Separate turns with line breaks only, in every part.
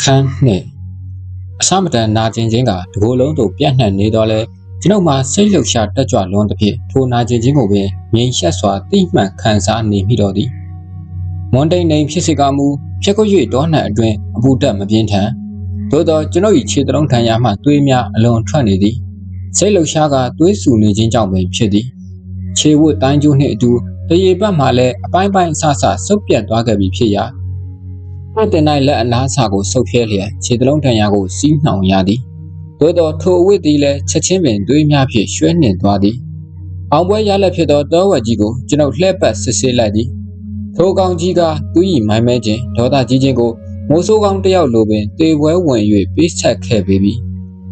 အခန်းနှစ်အစမတန်နာကျင်ခြင်းကတကိုယ်လုံးသို့ပြန့်နှံ့နေတော့လဲကျွန်ုပ်မှာစိတ်လှုပ်ရှားတက်ကြွလွန်သဖြင့်ထိုနာကျင်ခြင်းကိုပင်ငြိမ်ရှက်စွာတိမှန်ခံစားနေမိတော့သည်မွန်တိန်နေဖြစ်စေကမူဖြက်ကွ၍တောနှံအတွင်အပူတက်မပြင်းထန်သို့သောကျွန်ုပ်၏ခြေတလုံးထံရမှသွေးများအလွန်ထွက်နေသည်စိတ်လှုပ်ရှားကသွေးဆူနေခြင်းကြောင့်ပင်ဖြစ်သည်ခြေဝတ်တိုင်းကျိုးနှင့်အတူတရေပတ်မှလည်းအပိုင်းပိုင်းအဆဆဆုပ်ပြတ်သွားခဲ့ပြီဖြစ်ရာ ပတ်တင်၌လက်အလားအစာကိုဆုပ်ဖြဲလျက်ခြေတလုံးထံရကိုစီးနှောင်ရသည်သို့သောထိုအဝတ်သည်လည်းချက်ချင်းပင်သွေးများဖြင့်ရွှဲနှင်သွားသည်အောင်ပွဲရလက်ဖြစ်သောတောဝက်ကြီးကိုကျွန်ုပ်လှည့်ပတ်စစ်ဆေးလိုက်သည်ထိုကောင်ကြီးကသူ၏မိုင်းမဲခြင်းဒေါသကြီးခြင်းကိုမိုးဆိုးကောင်းတစ်ယောက်လိုပင်တေပွဲဝင်၍ပေးဆက်ခဲ့ပေပြီ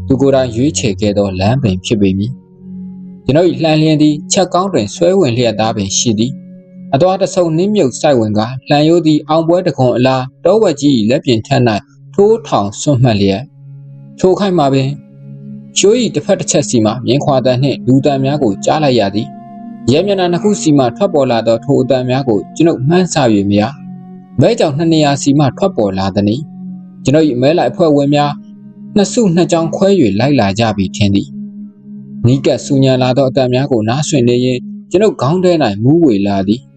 သူကိုယ်တိုင်ရွေးချယ်ခဲ့သောလမ်းပင်ဖြစ်ပေမည်ကျွန်ုပ်၏လှန်လျင်သည်ချက်ကောင်းတွင်ဆွဲဝင်လျက်သားပင်ရှိသည် အတော်တဆုံနှင်းမြုပ်စိုက်ဝင်ကလှန်ရိုးသည်အောင်ပွဲတခွန်အလားတောဝက်ကြီး၏လက်ပြင်ထက်၌ထိုးထောင်ဆွန့်မှတ်လျက်ထိုခိုက်မှာပင်ချိုး၏တစ်ဖက်တစ်ချက်စီမှမြင်းခွာတန်နှင့်လူတန်များကိုကြားလိုက်ရသည်ရဲမျက်နှာနှစ်ခုစီမှထွက်ပေါ်လာသောထိုအတန်များကိုကျွန်ုပ်မှန်းဆ၍မရမဲကြောင်နှစ်နေရာစီမှထွက်ပေါ်လာသည်။ကျွန်ုပ်၏မဲလိုက်အဖွဲ့ဝင်များနှစ်စုနှစ်ကြောင်ခွဲ၍လိုက်လာကြပြီထင်သည်။နီးကပ်ဆူညံလာသောအတန်များကိုနားဆွင့်နေရင်ကျွန်ုပ်ခေါင်းထဲ၌မူးဝေလာသည်။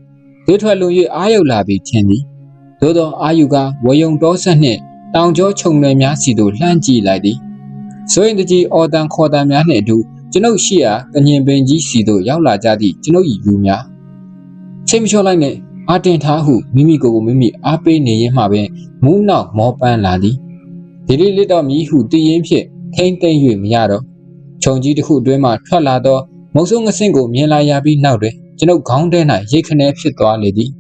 သွေးထွက်လွန်၍အာရုံလာပြီထင်သည်။သို့သောအာယုကဝယုံတော်ဆက်နှင့်တောင်ကျောခြုံနယ်များစီသို့လှမ်းကြည့်လိုက်သည်။ဆိုရင်တကြီးအော်တန်ခေါ်တန်များနှင့်အတူကျွန်ုပ်ရှိရာကညင်ပင်ကြီးစီသို့ရောက်လာကြသည့်ကျွန်ုပ်၏လူများချိန်မလျှော့လိုက်နဲ့အာတင်ထားဟုမိမိကိုယ်ကိုမိမိအားပေးနေရင်မှပင်မူးနောက်မောပန်းလာသည်ဒီလေးလစ်တော်မြည်ဟုတည်ရင်ဖြင့်ထိမ့်သိမ့်၍မရတော့ခြုံကြီးတစ်ခုအတွင်းမှထွက်လာသောမုံဆုံးငဆင့်ကိုမြင်လာရပြီးနောက်တွင် ကျွန်ုပ်ခေါင်းထဲ၌ရိတ်ခနဲဖြစ်သွားလေသည်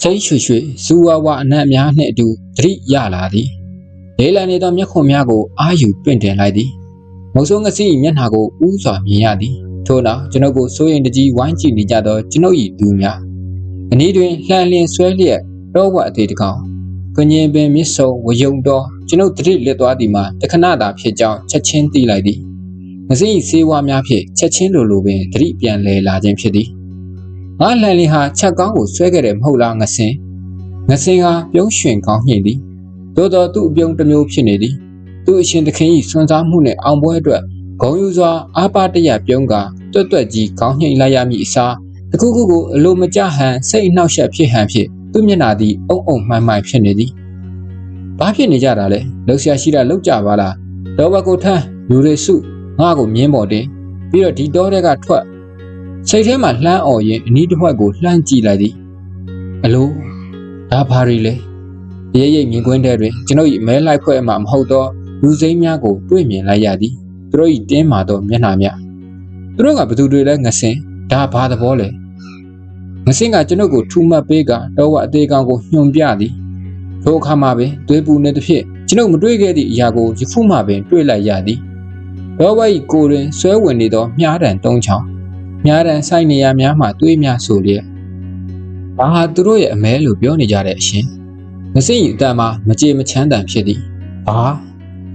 ချိတ်ရွှေရွှေစူဝါဝအနံ့များနှင့်အတူသတိရလာသည်လေးလံနေသောမျက်ခုံများကိုအာယူပင့်တင်လိုက်သည်မုံဆုံးငစီမျက်နှာကိုဥစွာမြင်ရသည်ထို့နောက်ကျွန်ုပ်ကိုစိုးရင်တကြီးဝိုင်းကြည့်နေကြသောကျွန်ုပ်၏လူများအနည်းတွင်လှန်လျင်ဆွဲလျက်တော့ဝတ်အသေးတကောင်ကညင်ပင်မြစ်စုံဝယုံတော်ကျွန်ုပ်တတိလက်သွားသည်မှာတခဏသာဖြစ်ကြောင်းချက်ချင်းသိလိုက်သည် ငစိစေးဝါများဖြင့်ချက်ချင်းလိုလိုပင်တတိပြန်လဲလာခြင်းဖြစ်သည်ငါလှန်လျင်ဟာချက်ကောင်းကိုဆွဲခဲ့တယ်မဟုတ်လားငစင်ငစင်ဟာပြုံးရွှင်ကောင်းညှင်သည်သို့တော်သူ့အပြုံးတစ်မျိုးဖြစ်နေသည်သူ့အရှင်သခင်၏စွန့်စားမှုနှင့်အောင်ပွဲအတွက်ဂုံယူစွာအားပါတရပြုံးကတွတ်တွတ်ကြီးခေါင်းညှိလိုက်ရမည်အစားတခုခုကိုအလိုမကျဟန်စိတ်အနှောက်အယှက်ဖြစ်ဟန်ဖြစ်သူ့မျက်နှာသည်အုံအုံမှန်မှန်ဖြစ်နေသည်။ဘာဖြစ်နေကြတာလဲ။လှုပ်ရှားရှိတာလှုပ်ကြပါလား။တော့ဘကိုထမ်းလူတွေစု ငါ့ကိုမြင်းပေါ်တင်ပြီးတော့ဒီတောထဲကထွက်စိတ်ထဲမှာလှမ်းអော်ရင်အနီးတစ်ဝက်ကိုလှမ်းကြည့်လိုက်သည်။အလိုဒါဘာတွေလဲ။ရဲရဲမြင်ကွင်းထဲတွင်ကျွန်ုပ်၏မဲလိုက်ဖွဲ့မှမဟုတ်သောလူစိမ်းများကိုတွေ့မြင်လိုက်ရသည်။သူတို့၏တင်းမာသောမျက်နှာများသူတို့ကဘသူတွေလဲငဆင်ဒါဘာသဘောလဲငစင်းကကျွန်ုပ်ကိုထူမှတ်ပေးကတော့ဝအသေးကောင်ကိုညွန်ပြသည်ထိုအခါမှပင်သွေးပူနေသဖြင့်ကျွန်ုပ်မတွေ့ခဲ့သည့်အရာကိုယခုမှပင်တွေ့လိုက်ရသည် တော့ဝ၏ကိုတွင်ဆွဲဝင်နေသောမြားတံသုံးချောင်းမြားတံဆိုင်နေရများမှသွေးများဆိုလျက်ဘာဟာသူတို့ရဲ့အမဲလို့ပြောနေကြတဲ့အရှင်ငစင်း၏အတန်မှာမကြေမချမ်းတန်ဖြစ်သည်ဘာ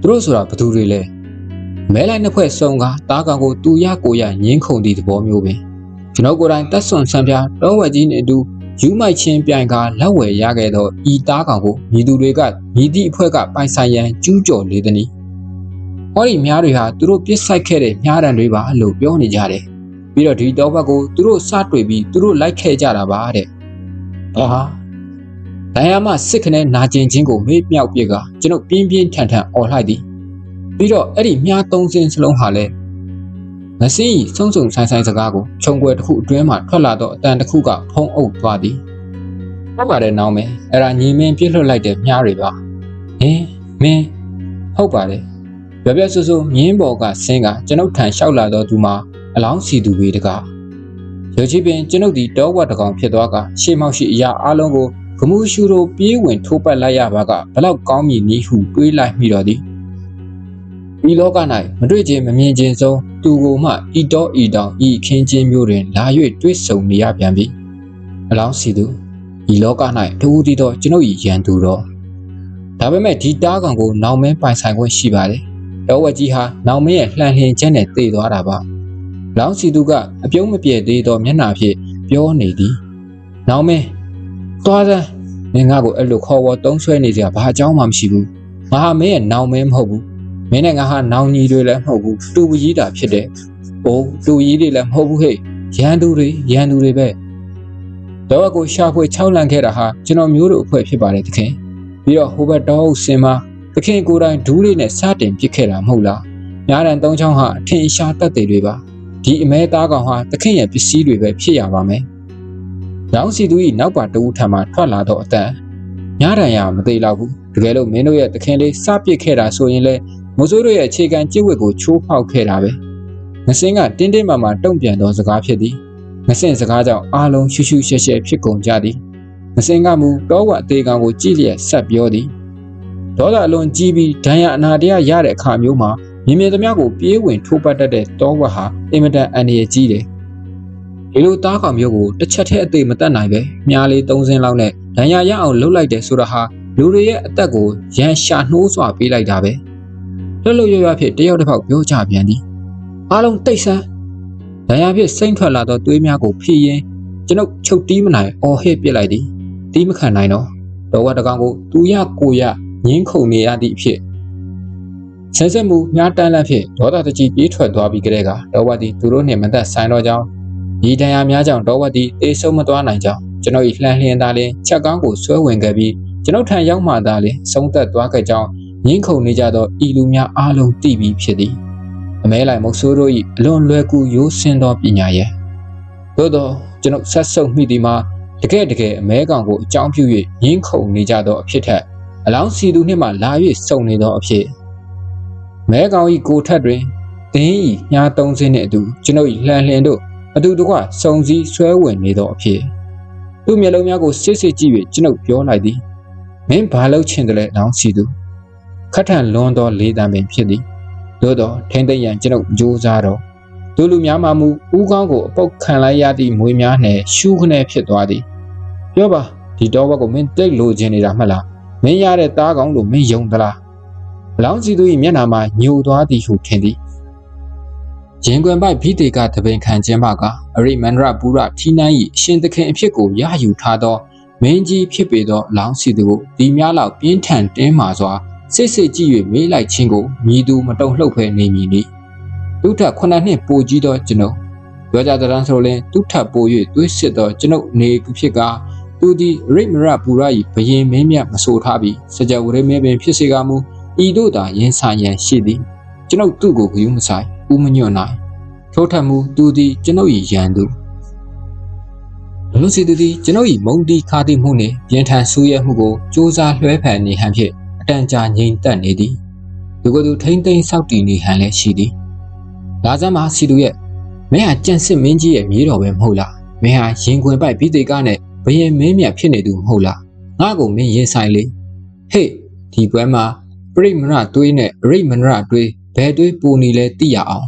သူတို့ဆိုတာဘသူတွေလဲမဲလိုက်နှစ်ဖွဲ့စုံကတားကောင်ကိုတူရကိုရငင်းခုန်သည့်သဘောမျိုးပင်ကျွန်တော်ကိုယ်တိုင်တက်ဆွန်ဆန်းပြတောဝက်ကြီးနှင့်အတူယူမိုက်ချင်းပြိုင်ကာလက်ဝယ်ရခဲ့သောဤတားကောင်ကိုမြည်သူတွေကမြည်သည့်အဖွဲ့ကပိုင်ဆိုင်ရန်ကျူးကျော်လေသည်။ ဟောဒီများတွေဟာသူတို့ပြစ်ဆိုင်ခဲ့တဲ့မြားတံတွေပါလို့ပြောနေကြတယ်။ပြီးတော့ဒီတောဘက်ကိုသူတို့စတွေ့ပြီးသူတို့လိုက်ခဲ့ကြတာပါတဲ့။ဟာဒိုင်ယာမစစ်ခနဲ့နာကျင်ခြင်းကိုမေ့မြောက်ပြစ်ကကျွန်ုပ်ပြင်းပြင်းထန်ထန်អော်လိုက်သည်။ပြီးတော့အဲ့ဒီမြားသုံးစင်းစလုံးဟာလည်းမစင်းဤစုံစုံဆိုင်ဆိုင်စကားကိုခြုံွယ်တစ်ခုအတွင်းမှထွက်လာသောအတန်တစ်ခုကဖုံးအုပ်သွားသည်ဟုတ်ပါတယ်နောင်မယ်အဲ့ဒါညီမင်းပြစ်လွတ်လိုက်တဲ့မြားတွေပါဟင်းမင်းဟုတ်ပါတယ် ပြပြဆူဆူမြင်းပေါ်ကဆင်းကကျွန်ုပ်ထံလျှောက်လာတော့သူမှာအလောင်းစီသူပေတကားရုပ်ချပင်ကျွန်ုပ်ဒီတောဝတ်တကောင်ဖြစ်သွားကရှေ့မောက်ရှိအရာအလုံးကိုဂမှုရှူတို့ပြေးဝင်ထိုးပတ်လိုက်ရပါကဘလောက်ကောင်းမြည်နည်းဟုတွေးလိုက်မိတော့သည်ဒီလောက၌မတွေ့ခြင်းမမြင်ခြင်းဆုံးသူကိုမှဤတော်ဤတောင်ဤခင်းခြင်းမျိုးတွင်လာ၍တွေ့ဆုံနေရပြန်ပြီအလောင်းစီသူဤလောက၌တူဦးတည်သောကျွန်ုပ်၏ရန်သူတော်ဒါပေမဲ့ဒီတားကောင်ကိုနောင်မင်းပိုင်ဆိုင်ခွင့်ရှိပါတယ် တောဝက်ကြီးဟာနောင်မင်းရဲ့လှန်လင်းချက်နဲ့တည်သွားတာပါလောင်းစီသူကအပြုံးမပြည့်သေးသောမျက်နှာဖြင့်ပြောနေသည်နောင်မင်းသွားစမ်းမင်းငါ့ကိုအဲ့လိုခေါ်ဝေါ်တုံးဆွဲနေကြဘာအကြောင်းမှမရှိဘူးငါဟာမင်းရဲ့နောင်မင်းမဟုတ်ဘူးမင်းနဲ့ငါဟာနောင်ညီတွေလည်းမဟုတ်ဘူးတူကြီးတာဖြစ်တယ်။အိုးတူကြီးတွေလည်းမဟုတ်ဘူးဟဲ့ရန်သူတွေရန်သူတွေပဲတော့ကိုရှာဖွေ၆လန့်ခဲ့တာဟာကျွန်တော်မျိုးတို့အဖွဲ့ဖြစ်ပါတယ်တခင်ပြီးတော့ဟိုဘက်တောအုပ်စင်မှာ တခင်ကိုယ်တိုင်ဒူးလေးနဲ့စတင်ပစ်ခဲ့တာမဟုတ်လားညာတန်သုံးချောင်းဟာအထင်ရှားတတ်တယ်တွေပါဒီအမဲသားကောင်ဟာတခင်ရဲ့ပစ္စည်းတွေပဲဖြစ်ရပါမယ်။ရောင်စီသူ၏နောက်ပါတဦးထံမှထွက်လာတော့အတန်ညာတန်ရမသေးတော့ဘူးတကယ်လို့မင်းတို့ရဲ့တခင်လေးစပစ်ခဲ့တာဆိုရင်လေမိုးစိုးတို့ရဲ့အခြေခံကျင့်ဝတ်ကိုချိုးဖောက်ခဲ့တာပဲငစင်းကတင်းတင်းမာမာတုံ့ပြန်သောစကားဖြစ်သည်ငစင်းစကားကြောင့်အားလုံးရှူရှူရှဲရှဲဖြစ်ကုန်ကြသည်ငစင်းကမူတောဝအသေးကောင်ကိုကြည့်လျက်ဆက်ပြောသည် ဒေါသအလွန်ကြီးပြီးဒဏ်ရာအနာတရားရတဲ့အခါမျိုးမှာမြင်မြင်သမျှကိုပြေးဝင်ထိုးပတ်တတ်တဲ့တောဝဟာအင်မတန်အန္တရာယ်ကြီးတယ်ဒီလိုသားကောင်မျိုးကိုတစ်ချက်တည်းအသေးမတတ်နိုင်ပဲမြားလေး၃စင်းလောက်နဲ့ဒဏ်ရာရအောင်လှုပ်လိုက်တယ်ဆိုတာဟာလူတွေရဲ့အသက်ကိုရန်ရှာနှိုးစွာပေးလိုက်တာပဲလှုပ်လှုပ်ရွရွဖြစ်တယောက်တစ်ပေါက်ပြောကြပြန်သည်အားလုံးတိတ်ဆန်းဒဏ်ရာဖြစ်စိမ့်ထွက်လာသောသွေးများကိုဖြည့်ရင်ကျွန်ုပ်ချုပ်တီးမနိုင်အော်ဟစ်ပစ်လိုက်သည်တီးမခံနိုင်တော့တော်ဝတ်တကောင်ကိုသူရကိုရ ငင်းခုန်နေရသည့်အဖြစ်ဆဲဆက်မှုများတန်းလန့်ဖြင့်ဒေါသတကြီးပြေးထွက်သွားပြီးကြတဲ့ကတော်ဝတ်သည်သူတို့နှင့်မသက်ဆိုင်တော့ကြောင်းဒီဒဏ်ရာများကြောင့်တော်ဝတ်သည်တေဆုံးမသွားနိုင်ကြောင်းကျွန်တော်၏လှန်လျင်သားလင်ချက်ကောင်းကိုဆွဲဝင်ခဲ့ပြီးကျွန်ုပ်ထံရောက်မှသာလင်ဆုံးသက်သွားခဲ့ကြောင်းငင်းခုန်နေကြသောဤလူများအားလုံးသိပြီးဖြစ်သည်အမဲလိုက်မုတ်ဆိုးတို့၏အလွန်လွယ်ကူရိုးစင်သောပညာရဲ့သို့သောကျွန်ုပ်ဆက်ဆုပ်မိသည်မှာတကယ်တကယ်အမဲကောင်ကိုအကြောင်းပြု၍ငင်းခုန်နေကြသောအဖြစ်ထက် အလောင်းစီသူနှင့်မှလာ၍စုံနေသောအဖြစ်မဲကောင်၏ကိုထက်တွင်တင်း၏ညာသုံးစင်းနှင့်အတူကျွန်ုပ်၏လှန်လှင်တို့အတူတကွစုံစည်းဆွဲဝင်နေသောအဖြစ်သူ့မျက်လုံးများကိုစစ်စစ်ကြည့်၍ကျွန်ုပ်ပြောလိုက်သည်မင်းဘာလုပ်ချင်တယ်လဲလောင်းစီသူခတ်ထန်လွန်သောလေးတံပင်ဖြစ်သည်သို့တော့ထိမ့်သိမ့်ရန်ကျွန်ုပ်ကြိုးစားတော့ဒုလူများမှမူဦးကောင်းကိုအပုတ်ခံလိုက်ရသည့်မွေများနှင့်ရှူးခနဲဖြစ်သွားသည်ပြောပါဒီတော့ဘက်ကိုမင်းတိတ်လိုချင်နေတာမှတ်လား မင်းရတဲ့သားကောင်းလို့မင်းယုံသလားဘလောင်းစီသူ၏မျက်နှာမှာညိုသွားသည်ဟုထင်သည်ရင်ကွယ်ပိုက်ဖိတေကတပင်ခံခြင်းမှကအရိမန္ဒရပူရထီနှန်း၏ရှင်သခင်အဖြစ်ကိုရယူထားသောမင်းကြီးဖြစ်ပေသောလောင်းစီသူကိုဒီများလောက်ပြင်းထန်တင်းမာစွာစစ်စစ်ကြည့်၍မေးလိုက်ခြင်းကိုမြည်သူမတုံ့လှုပ်ဖဲနေမည်နီသူထက်ခုနှစ်နှစ်ပိုကြီးသောကျွန်ုပ်ပြောကြတဲ့တန်းဆိုရင်သူထပ်ပို၍သွေးစစ်သောကျွန်ုပ်နေဖြစ်က သူသည်ရိမရပူရ၏ဘယင်မင်းမြတ်မဆိုထားပြီးစကြဝဠာမင်းပင်ဖြစ်စေကမူဤတို့သာရင်ဆိုင်ရန်ရှိသည်ကျွန်ုပ်သူ့ကိုဂယုမဆိုင်ဦးမညွန့်နိုင်ထို့ထက်မူသူသည်ကျွန်ုပ်၏ရန်သူလူစီသူသည်ကျွန်ုပ်၏မုံတီခါတိမှုနှင့်ပြင်ထန်ဆူရဲမှုကိုစ조사လွှဲဖန်နေဟန်ဖြင့်အတန်ကြာငြိမ်သက်နေသည်သူကသူထိမ့်သိမ်းဆောက်တည်နေဟန်လည်းရှိသည်လာစမ်းမှာစီသူရဲ့မင်းဟာကြံစစ်မင်းကြီးရဲ့မြေးတော်ပဲမဟုတ်လားမင်းဟာရင်ခွင်ပိုက်ပြီးတေကနဲ့ ဘယင်မင်းမြတ်ဖြစ်နေသူမဟုတ်လားငါ့ကိုမင်းရင်ဆိုင်လေဟေ့ဒီပွဲမှာပြိမရသွေးနဲ့ရိမနရသွေးဘယ်သွေးပူနေလဲသိရအောင်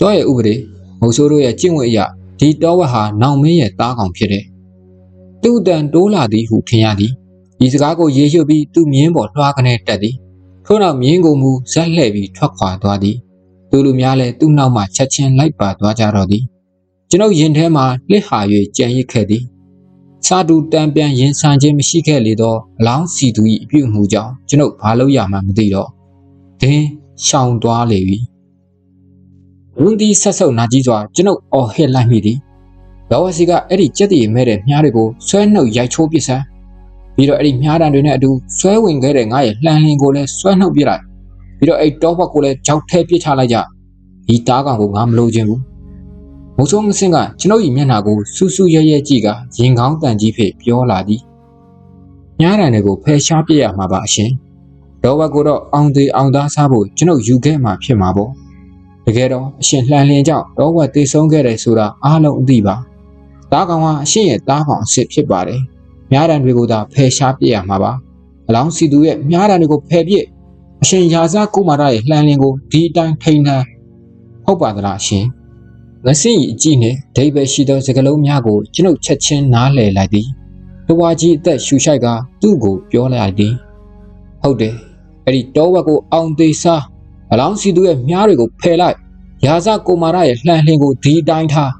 တော့ရဲ့ဥပဒေမုတ်ဆိုးတို့ရဲ့ကျင့်ဝတ်အရဒီတောဝက်ဟာနောင်မင်းရဲ့တားကောင်ဖြစ်တယ်သူ့တန်တိုးလာသည်ဟုထင်ရသည်ဒီစကားကိုရေရွှတ်ပြီးသူ့မြင်းပေါ်လွှားကနေတက်သည်ထို့နောက်မြင်းကိုမူဇက်လှဲ့ပြီးထွက်ခွာသွားသည်သူလူများလည်းသူ့နောက်မှချက်ချင်းလိုက်ပါသွားကြတော့သည်ကျွန်ုပ်ရင်ထဲမှာလှစ်ဟာ၍ကြံရစ်ခဲ့သည် စာတူတန်ပြန်ရင်ဆန်ခြင်းမရှိခဲ့လေသောအလောင်းစီသူ၏အပြုအမူကြောင့်ကျွန်ုပ်ဘာလို့ရမှမသိတော့ဒင်းရှောင်သွားလေပြီဝင်းဒီဆက်ဆုပ်နာကြီးစွာကျွန်ုပ်အော်ဟစ်လိုက်မိသည်လောဝစီကအဲ့ဒီကြက်တည်မဲ့တဲ့မြားတွေကိုဆွဲနှုတ်ရိုက်ချိုးပစ်စမ်းပြီးတော့အဲ့ဒီမြားတံတွေနဲ့အတူဆွဲဝင်ခဲ့တဲ့ငါရဲ့လှန်လင်းကိုလည်းဆွဲနှုတ်ပြလိုက်ပြီးတော့အဲ့တောဘက်ကိုလည်းကြောက်ထဲပစ်ချလိုက်ကြဒီတားကောင်ကိုငါမလိုချင်ဘူး မိုးစိုးမစင်းကကျွန်ုပ်၏မျက်နှာကိုစူးစူးရဲရဲကြည့်ကရင်ကောင်းတန်ကြီးဖြင့်ပြောလာသည်မြားတံတွေကိုဖယ်ရှားပြရမှာပါအရှင်တော့ဘက်ကိုတော့အောင်သေးအောင်သားစားဖို့ကျွန်ုပ်ယူခဲ့မှာဖြစ်မှာပေါ့တကယ်တော့အရှင်လှန်လင်းကြောင့်တော့ဝက်တေဆုံးခဲ့တယ်ဆိုတာအားလုံးအသိပါတားကောင်ဟာအရှင်ရဲ့တားကောင်အစ်စ်ဖြစ်ပါတယ်မြားတံတွေကိုသာဖယ်ရှားပြရမှာပါအလောင်းစီသူရဲ့မြားတံတွေကိုဖယ်ပြစ်အရှင်ရာဇကုမာရရဲ့လှန်လင်းကိုဒီအတိုင်းထိန်းနှံဟုတ်ပါသလားရှင် ငဆင့်ဤအကြည့်နှင့်ဒိဗယ်ရှိသောစကလုံးများကိုကျွန်ုပ်ချက်ချင်းနားလည်လိုက်သည်တဝါကြီးအသက်ရှူရှိုက်ကသူ့ကိုပြောလိုက်သည်ဟုတ်တယ်အဲ့ဒီတောဝက်ကိုအောင်သေးစားအလောင်းစီသူရဲ့မြားတွေကိုဖယ်လိုက်ရာဇကုမာရရဲ့လှန်လင်းကိုဒီအတိုင်းထား